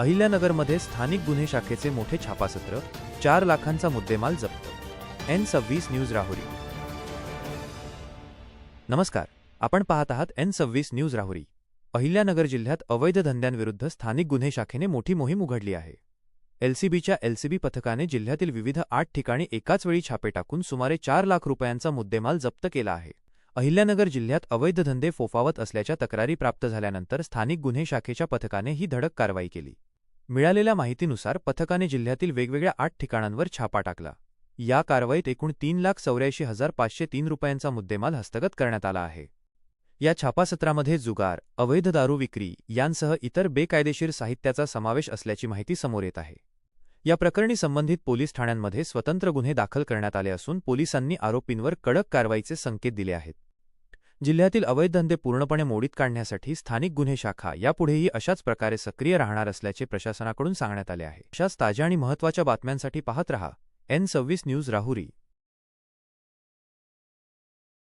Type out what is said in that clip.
अहिल्यानगरमध्ये स्थानिक गुन्हे शाखेचे मोठे छापासत्र चार लाखांचा मुद्देमाल जप्त. एन सव्वीस न्यूज राहुरी. नमस्कार आपण पाहत आहात एन सव्वीस न्यूज राहुरी. अहिल्यानगर जिल्ह्यात अवैध धंद्यांविरुद्ध स्थानिक गुन्हे शाखेने मोठी मोहीम उघडली आहे. एलसीबीच्या एलसीबी पथकाने जिल्ह्यातील विविध आठ ठिकाणी एकाच वेळी छापे टाकून सुमारे चार लाख रुपयांचा मुद्देमाल जप्त केला आहे. अहिल्यानगर जिल्ह्यात अवैध धंदे फोफावत असल्याच्या तक्रारी प्राप्त झाल्यानंतर स्थानिक गुन्हे शाखेच्या पथकाने ही धडक कारवाई केली. मिळालेल्या माहितीनुसार पथकाने जिल्ह्यातील वेगवेगळ्या आठ ठिकाणांवर छापा टाकला. या कारवाईत एकूण तीन लाख चौऱ्याऐंशी हजार पाचशे तीन रुपयांचा मुद्देमाल हस्तगत करण्यात आला आहे. या छापासत्रामध्ये जुगार अवैध दारू विक्री यांसह इतर बेकायदेशीर साहित्याचा समावेश असल्याची माहिती समोर येत आहे. या प्रकरणी संबंधित पोलीस ठाण्यांमध्ये स्वतंत्र गुन्हे दाखल करण्यात आले असून पोलिसांनी आरोपींवर कडक कारवाईचे संकेत दिले आहेत. जिल्ह्यातील अवैध धंदे पूर्णपणे मोडीत काढण्यासाठी स्थानिक गुन्हे शाखा यापुढेही अशाच प्रकारे सक्रिय राहणार असल्याचे प्रशासनाकडून सांगण्यात आले आहे. अशाच ताज्या आणि महत्त्वाच्या बातम्यांसाठी पाहत रहा. एन सव्वीस न्यूज राहुरी.